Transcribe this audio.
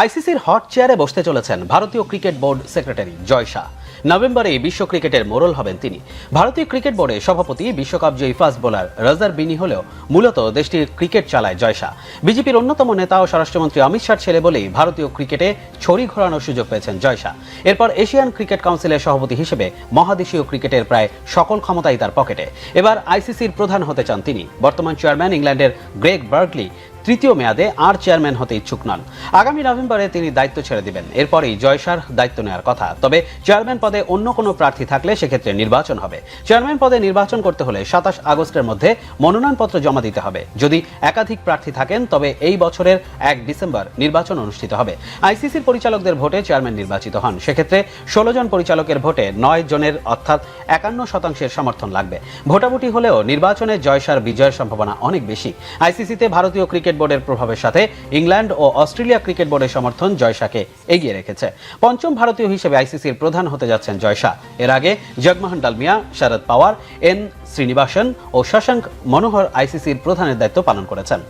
আইসিসির হট চেয়ারে বসতে চলেছেন ভারতীয় cricket board secretary Jay Shah. নভেম্বরে বিশ্ব ক্রিকেটের মোড়ল হবেন তিনি। ভারতীয় ক্রিকেট বোর্ডের সভাপতি বিশ্বকাপ জয়ী ফাস্ট বোলার রাজার বিনি হলেও মূলত দেশটির ক্রিকেট চালায় জয় শাহ। বিজেপির অন্যতম নেতা ও স্বরাষ্ট্রমন্ত্রী অমিত শাহ ছেলে বলেই ভারতীয় ক্রিকেটে ছড়ি ঘোরানোর সুযোগ পেয়েছেন জয় শাহ। এরপর এশিয়ান ক্রিকেট কাউন্সিলের সভাপতি হিসেবে মহাদেশীয় ক্রিকেটের প্রায় সকল ক্ষমতাই তার পকেটে। এবার আইসিসির প্রধান হতে চান তিনি। বর্তমান চেয়ারম্যান ইংল্যান্ডের গ্রেগ বার্কলি তৃতীয় মেয়াদে আর চেয়ারম্যান হতে ইচ্ছুক নন। আগামী নভেম্বরে তিনি দায়িত্ব ছেড়ে দিবেন। এরপরেই জয়সার দায়িত্ব নেওয়ার কথা। তবে চেয়ারম্যান পদে অন্য কোনো প্রার্থী থাকলে সেক্ষেত্রে নির্বাচন হবে। চেয়ারম্যান পদে নির্বাচন করতে হলে সাতাশ আগস্টের মধ্যে মনোনয়নপত্র জমা দিতে হবে। যদি একাধিক প্রার্থী থাকেন, তবে এই বছরের এক ডিসেম্বর নির্বাচন অনুষ্ঠিত হবে। আইসিসির পরিচালকদের ভোটে চেয়ারম্যান নির্বাচিত হন। সেক্ষেত্রে ষোলো জন পরিচালকের ভোটে নয় জনের অর্থাৎ একান্ন শতাংশের সমর্থন লাগবে। ভোটাভুটি হলেও নির্বাচনে জয়সার বিজয়ের সম্ভাবনা অনেক বেশি। আইসিসিতে ভারতীয় ক্রিকেট বোর্ডের প্রভাবের সাথে ইংল্যান্ড ও অস্ট্রেলিয়া ক্রিকেট বোর্ডের সমর্থন জয়শাকে এগিয়ে রেখেছে। পঞ্চম ভারতীয় হিসেবে আইসিসির প্রধান হতে যাচ্ছেন জয়শা। এর আগে জগমোহন ডালমিয়া শরদ পাওয়ার, এন শ্রীনিবাসন ও শশাঙ্ক মনোহর আইসিসির প্রধানের দায়িত্ব পালন করেছেন।